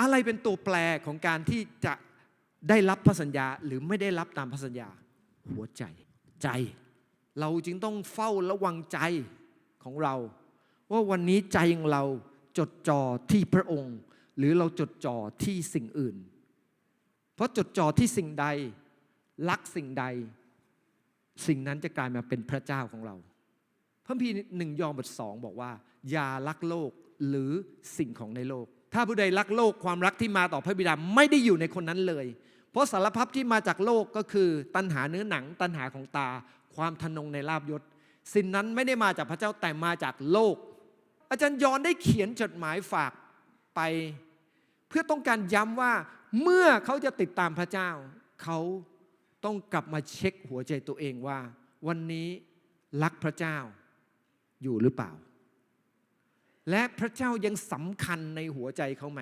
อะไรเป็นตัวแปรของการที่จะได้รับพระสัญญาหรือไม่ได้รับตามพระสัญญา หัวใจใจ เราจึงต้องเฝ้าระวังใจของเรา ว่าวันนี้ใจของเราจดจ่อที่พระองค์ หรือเราจดจ่อที่สิ่งอื่น เพราะจดจ่อที่สิ่งใดรักสิ่งใด สิ่งนั้นจะกลายมาเป็นพระเจ้าของเราพระคัมภีหนึ่งยอห์นบทสองบอกว่า อย่ารักโลกหรือสิ่งของในโลก ถ้าผู้ใดรักโลกความรักที่มาต่อพระบิดาไม่ได้อยู่ในคนนั้นเลย เพราะสารพัดที่มาจากโลกก็คือ ตัณหาเนื้อหนัง ตัณหาของตา ความทะนงในลาบยศ สิ่งนั้นไม่ได้มาจากพระเจ้าแต่มาจากโลก อาจารย์ยอนได้เขียนจดหมายฝากไป เพื่อต้องการย้ำว่าเมื่อเขาจะติดตามพระเจ้า เขาต้องกลับมาเช็คหัวใจตัวเองว่า วันนี้รักพระเจ้าอยู่หรือเปล่า และพระเจ้ายังสำคัญในหัวใจเขาไหม